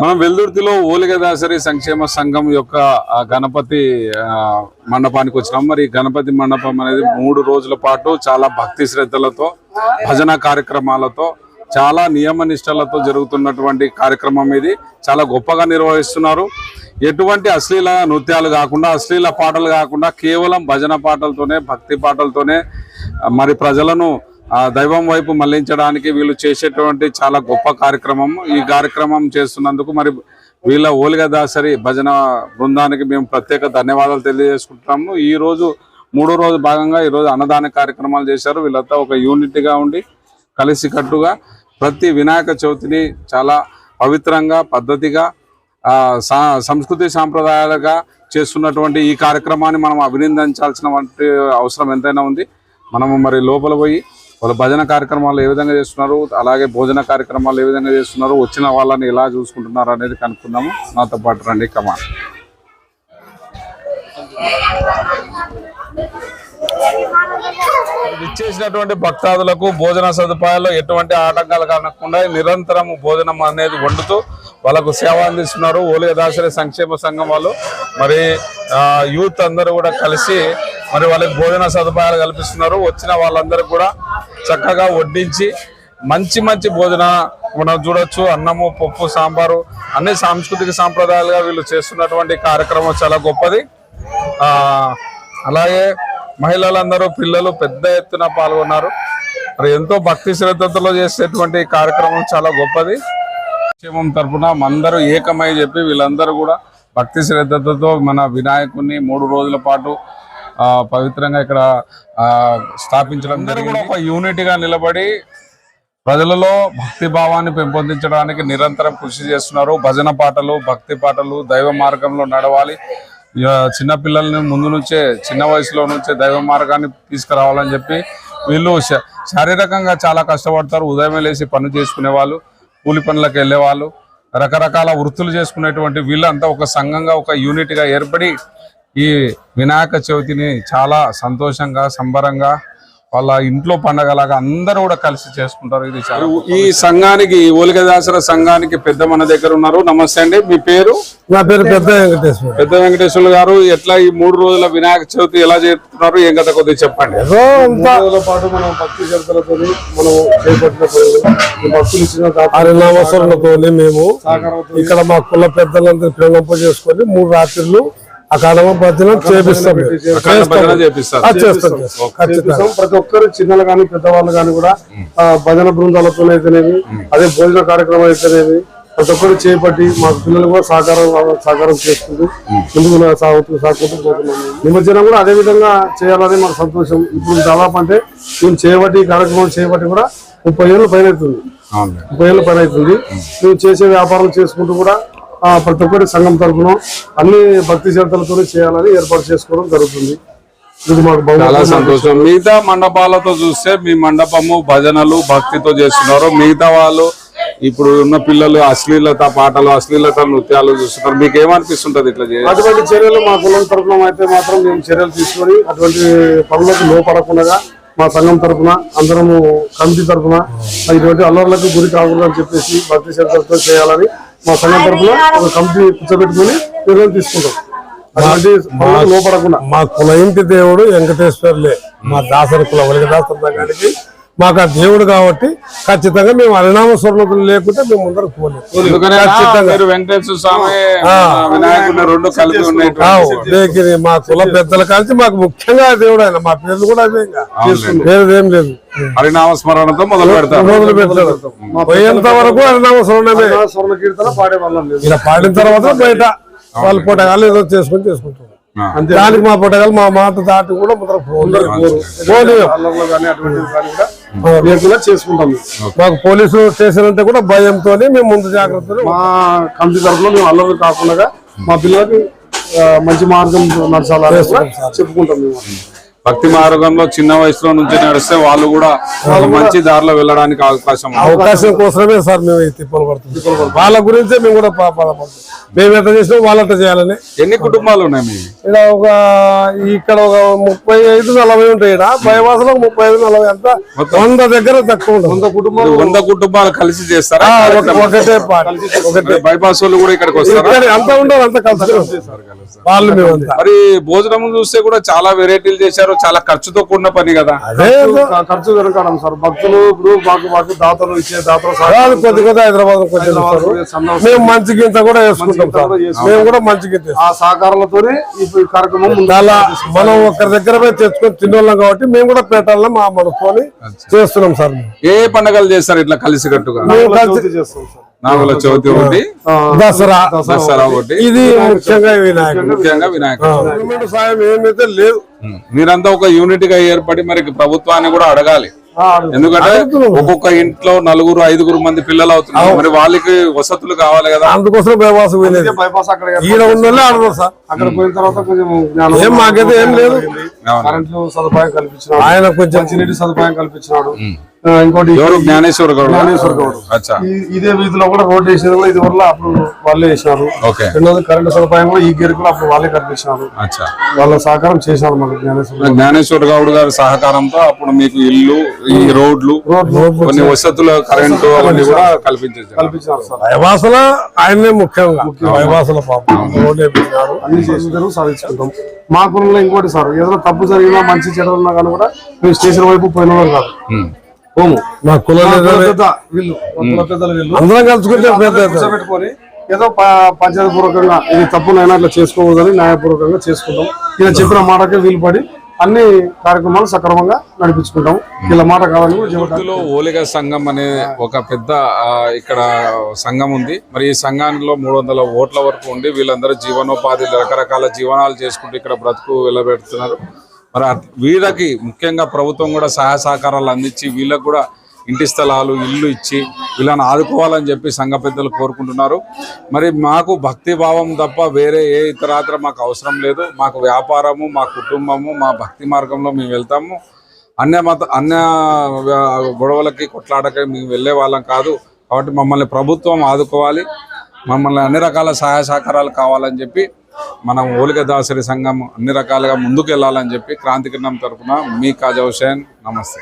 మనం వెల్దుర్తిలో ఓలిగదాసరి సంక్షేమ సంఘం యొక్క గణపతి మండపానికి వచ్చినాం. మరి ఈ గణపతి మండపం అనేది మూడు రోజుల పాటు చాలా భక్తి శ్రద్ధలతో భజన కార్యక్రమాలతో చాలా నియమ నిష్టలతో జరుగుతున్నటువంటి కార్యక్రమం ఇది. చాలా గొప్పగా నిర్వహిస్తున్నారు. ఎటువంటి అశ్లీల నృత్యాలు కాకుండా అశ్లీల పాటలు కాకుండా కేవలం భజన పాటలతోనే భక్తి పాటలతోనే మరి ప్రజలను దైవం వైపు మళ్ళించడానికి వీళ్ళు చేసేటువంటి చాలా గొప్ప కార్యక్రమం. ఈ కార్యక్రమం చేస్తున్నందుకు మరి వీళ్ళ ఓలిగ దాసరి భజన బృందానికి మేము ప్రత్యేక ధన్యవాదాలు తెలియజేసుకుంటున్నాము. ఈ రోజు మూడో రోజు భాగంగా ఈ రోజు అన్నదాన కార్యక్రమాలు చేశారు. వీళ్ళంతా ఒక యూనిట్గా ఉండి కలిసికట్టుగా ప్రతి వినాయక చవితిని చాలా పవిత్రంగా పద్ధతిగా సా- సంస్కృతి సాంప్రదాయాలుగా చేస్తున్నటువంటి ఈ కార్యక్రమాన్ని మనం అభినందించాల్సిన వంటి అవసరం ఎంతైనా ఉంది. మనము మరి లోపల పోయి వాళ్ళ భజన కార్యక్రమాలు ఏ విధంగా చేస్తున్నారు అలాగే భోజన కార్యక్రమాలు ఏ విధంగా చేస్తున్నారు వచ్చిన వాళ్ళని ఎలా చూసుకుంటున్నారు అనేది కనుక్కుందాము. నాతో పాటు రండి కమా ఇచ్చేసినటువంటి భక్తాదులకు భోజన సదుపాయాలు ఎటువంటి ఆటంకాలు కానకుండా నిరంతరం భోజనం అనేది వండుతూ వాళ్ళకు సేవ అందిస్తున్నారు. ఓలిగ దాసరి సంక్షేమ సంఘం వాళ్ళు మరి యూత్ అందరూ కూడా కలిసి మరి వాళ్ళకి భోజన సదుపాయాలు కల్పిస్తున్నారు. వచ్చిన వాళ్ళందరూ కూడా చక్కగా వడ్డించి మంచి మంచి భోజన మనం చూడొచ్చు. అన్నము పప్పు సాంబారు అన్ని సాంస్కృతిక సాంప్రదాయాలుగా వీళ్ళు చేస్తున్నటువంటి కార్యక్రమం చాలా గొప్పది. అలాగే మహిళలందరూ పిల్లలు పెద్ద ఎత్తున పాల్గొన్నారు. మరి ఎంతో భక్తి శ్రద్ధతో చేసేటువంటి కార్యక్రమం చాలా గొప్పది. క్షేమం తరపున అందరూ ఏకమై చెప్పి వీళ్ళందరూ కూడా భక్తి శ్రద్ధతో మన వినాయకుడిని మూడు రోజుల పాటు పవిత్రంగా ఇక్కడ ఆ, స్థాపించడం కూడా ఒక యూనిట్గా నిలబడి ప్రజలలో భక్తి భావాన్ని పెంపొందించడానికి నిరంతరం కృషి చేస్తున్నారు. భజన పాటలు భక్తి పాటలు దైవ మార్గంలో నడవాలి. ఇక చిన్న పిల్లల్ని ముందు నుంచే చిన్న వయసులో నుంచే దైవ మార్గాన్ని తీసుకురావాలని చెప్పి వీళ్ళు శారీరకంగా చాలా కష్టపడతారు. ఉదయమే లేచి పని చేసుకునే వాళ్ళు కూలి పనులకు వెళ్ళే వాళ్ళు రకరకాల వృత్తులు చేసుకునేటువంటి వీళ్ళంతా ఒక సంఘంగా ఒక యూనిట్గా ఏర్పడి ఈ వినాయక చవితిని చాలా సంతోషంగా సంబరంగా వాళ్ళ ఇంట్లో పండగలాగా అందరూ కూడా కలిసి చేసుకుంటారు. ఇది చాలా ఈ సంఘానికి ఈ ఓలిగదాసర సంఘానికి పెద్ద మన దగ్గర ఉన్నారు. నమస్తే అండి. మీ పేరు? నా పేరు పెద్ద వెంకటేశ్వర. పెద్ద వెంకటేశ్వర గారు ఎట్లా ఈ మూడు రోజుల వినాయక చవితి ఎలా చేస్తున్నారు ఏం కథ కొద్దిగా చెప్పండి. రోజుల పాటు మనం భక్తి శ్రద్ధలతో మనం చేపట్టిన భక్తులు ఇచ్చిన మేము ఇక్కడ మా కుల పెద్దలందరూ ప్రేమింప చేసుకొని మూడు రాత్రులు అకాడమ భజన చేపిస్తాం. చేపిస్తాం. ప్రతి ఒక్కరు చిన్నలు కానీ పెద్దవాళ్ళు కానీ కూడా భజన బృందాలతో అయితేనేమి అదే భోజన కార్యక్రమం అయితేనేమి ప్రతి ఒక్కరు చేపట్టి మా పిల్లలు కూడా సహకారం సహకారం చేసుకుంటూ ముందుకు సాగుతూ సాగుతూ పోతున్నాము నిమజ్జనం కూడా అదే విధంగా చేయాలని మాకు సంతోషం. ఇప్పుడు దాదాపు అంటే మేము చేయబట్టి ఈ కార్యక్రమం చేయబట్టి కూడా ముప్పై ఏళ్ళు పైన అవుతుంది. ముప్పై ఏళ్ళ పని అవుతుంది. మేము చేసే వ్యాపారం చేసుకుంటూ కూడా ప్రతి ఒక్కరి సంఘం తరఫున అన్ని భక్తి శ్రద్ధలతో చేయాలని ఏర్పాటు చేసుకోవడం జరుగుతుంది. ఇది మాకు చాలా సంతోషం. మిగతా మండపాలతో చూస్తే మీ మండపము భజనలు భక్తితో చేస్తున్నారు. మిగతా వాళ్ళు ఇప్పుడు ఉన్న పిల్లలు అశ్లీలత పాటలు అశ్లీలత నృత్యాలు చూస్తున్నారు. మీకు ఏమనిపిస్తుంటది ఇట్లా అటువంటి చర్యలు మా కులం తరఫున అయితే మాత్రం మేము చర్యలు తీసుకొని అటువంటి పనులకు లోపడకుండా మా సంఘం తరఫున అందరము కమిటీ తరఫున ఇటువంటి అల్లర్లకు గురి కాకూడదు అని చెప్పేసి భక్తి శ్రద్ధలతో చేయాలని మా సంఘం తరఫున ఒక కమిటీ కూర్చోబెట్టుకుని నిర్ణయం తీసుకుంటాం. మా కుల ఇంటి దేవుడు వెంకటేశ్వర్లే. మా దాసరి కుల దాసరి సంఘానికి మాకు ఆ దేవుడు కాబట్టి ఖచ్చితంగా మేము హరినామ స్వర్ణకులు లేకుంటే మేము ముందరకు పోలేము. లేకిని మా కుల పెద్దల కలిసి మాకు ముఖ్యంగా దేవుడు ఆయన మా పేర్లు కూడా అదే. వేరేది లేదు. హరినామ స్మరణతో మొదలు పెడతారు. మొదలు పోయేంత వరకు హరినామ స్వర్ణమే స్వర్ణ కీర్తన పాడే వాళ్ళం ఇలా పాడిన తర్వాత బయట వాళ్ళు పొటగాలు ఏదో చేసుకొని చేసుకుంటారు. దానికి మా పొటగాలు మా మాట దాటి కూడా ముందర లేకుండా చేసుకుంటాం. మాకు పోలీసు స్టేషన్ అంటే కూడా భయంతో మేము ముందు జాగ్రత్తలు. మా కమిటీ తరఫున మేము అల్లర్లు కాకుండా మా పిల్లలకి మంచి మార్గం నడచాలని చెప్పుకుంటాం మేము. భక్తి మార్గంలో చిన్న వయసులో నుంచి నడిస్తే వాళ్ళు కూడా మంచి దారిలో వెళ్ళడానికి అవకాశం. అవకాశం కోసమే సార్ మేము తిప్పలు వాళ్ళ గురించే మేము కూడా మేము ఎంత చేసినాం వాళ్ళు అట్లా చేయాలని. ఎన్ని కుటుంబాలు ఉన్నాయి ఇక్కడ ఒక ఇక్కడ ఒక ముప్పై ఐదు నలభై ఉంటాయి ఇక్కడ బయవాసలో ముప్పై ఐదు నలభై అంత వంద దగ్గర తక్కువ ఉంటుంది కుటుంబం వంద కుటుంబాలు కలిసి చేస్తారా? ఒకటే ఒకటే బైపాస్ వాళ్ళు కూడా ఇక్కడికి వస్తారా? అంతా ఉండదు అంతా కలిసి వాళ్ళు మేము మరి భోజనం చూస్తే కూడా చాలా వెరైటీలు చేశారు. చాలా ఖర్చుతో కూడిన పని కదా. అదే ఖర్చు- వెనకాడం సార్. భక్తులు ఇప్పుడు మాకు మాకు దాతలు ఇచ్చే దాతలు కొద్ది కొద్ది హైదరాబాద్ మేము మంచి గింత కూడా వేసుకుంటాం సార్. మేము కూడా మంచి గింత. ఆ సహకారాలతోనే ఈ కార్యక్రమం ముందు చాలా మనం ఒకరి దగ్గర పోయి తెచ్చుకొని తినోళ్ళం కాబట్టి మేము కూడా పెట్టాలని మా మనసుకొని చేస్తున్నాం సార్. ఏ పండగలు చేస్తారు ఇట్లా కలిసి కట్టుగా మేము కలిసి చేస్తాం సార్. నాగుల చవితి ఒకటి దసరా. దసరా ఒకటి. ఇది ముఖ్యంగా వినాయకుడు. ముఖ్యంగా వినాయక చవితి. గవర్నమెంట్ సాయం ఏమైతే లేదు. మీరంతా ఒక యూనిట్గా ఏర్పడి మరి ప్రభుత్వాన్ని కూడా అడగాలి. ఎందుకంటే ఒక్కొక్క ఇంట్లో నలుగురు ఐదుగురు మంది పిల్లలు అవుతున్నారు. మరి వాళ్ళకి వసతులు కావాలి కదా. అందుకోసం బైపాస్ బైపాస్ అక్కడ ఉన్న అక్కడ పోయిన తర్వాత కొంచెం జ్ఞానం ఏం మాకైతే ఏం లేదు. కరెంట్లు సదుపాయం కల్పించినాడు. ఆయన కొంచెం మంచినీటి సదుపాయం కల్పించినాడు. ఇంకోటి ఎవరు? జ్ఞానేశ్వర్ గౌడ్ జ్ఞానేశ్వర్ గౌడ్. ఇదే వీధిలో కూడా రోడ్ వేసేది కూడా ఇది వల్ల అప్పుడు వాళ్ళే వేసినారు. ఓకే. రెండోది కరెంటు సదుపాయం కూడా ఈ గేర్ కూడా అప్పుడు వాళ్ళే కల్పించినారు. అచ్చా. వాళ్ళ సహకారం చేశారు మాకు జ్ఞానేశ్వర్ గౌడ్. జ్ఞానేశ్వర్ గౌడ్ గారి సహకారంతో అప్పుడు మీకు ఇల్లు ఈ రోడ్లు కొన్ని వసతులు కరెంటు అవన్నీ కూడా కల్పించారు. కల్పించినారు సార్. బైపాసుల ఆయన్నే ముఖ్యంగా. బైపాసుల పాపం. రోడ్డు వేపించినాడు అన్ని చేసిన సాధించుకుంటాం. మా కులంలో ఇంకోటి సార్ ఏదైనా తప్పు జరిగినా మంచి చెడు ఉన్నా కానీ కూడా మేము స్టేషన్ వైపు పోయిన వాళ్ళు కాదు పోము. మా వీళ్ళు అందరం కలుసుకుంటే కూర్చోబెట్టుకొని ఏదో పంచాయతీ పూర్వకంగా ఇది తప్పునైనా ఇట్లా చేసుకోవద్దని న్యాయపూర్వకంగా చేసుకుంటాం. ఇలా చెప్పిన మాటకే వీలు పడి అన్ని కార్యక్రమాలు సక్రమంగా నడిపించుకుంటాం ఇలా మాట కావాలని కూడా ఓలిగ సంఘం అనే ఒక పెద్ద ఇక్కడ సంఘం ఉంది. మరి ఈ సంఘంలో మూడు వందల ఓట్ల వరకు ఉండి వీళ్ళందరూ జీవనోపాధి రకరకాల జీవనాలు చేసుకుంటూ ఇక్కడ బ్రతుకు వెళ్ళబెడుతున్నారు మరి వీళ్ళకి ముఖ్యంగా ప్రభుత్వం కూడా సహాయ సహకారాలు అందించి వీళ్ళకు కూడా ఇంటి స్థలాలు ఇల్లు ఇచ్చి వీళ్ళని ఆదుకోవాలని చెప్పి సంఘ పెద్దలు కోరుకుంటున్నారు. మరి మాకు భక్తి భావం తప్ప వేరే ఏ ఇతరాత్ర మాకు అవసరం లేదు. మాకు వ్యాపారము మా కుటుంబము మా భక్తి మార్గంలో మేము వెళ్తాము. అన్య మత అన్య గొడవలకి కొట్లాడకి మేము వెళ్ళే వాళ్ళం కాదు. కాబట్టి మమ్మల్ని ప్రభుత్వం ఆదుకోవాలి. మమ్మల్ని అన్ని రకాల సహాయ సహకారాలు కావాలని చెప్పి మనం ఓలిక దాసరి సంఘం అన్ని రకాలుగా ముందుకు వెళ్ళాలని చెప్పి క్రాంతికిరణం తరఫున మీ కాజా హుసేన్ నమస్తే.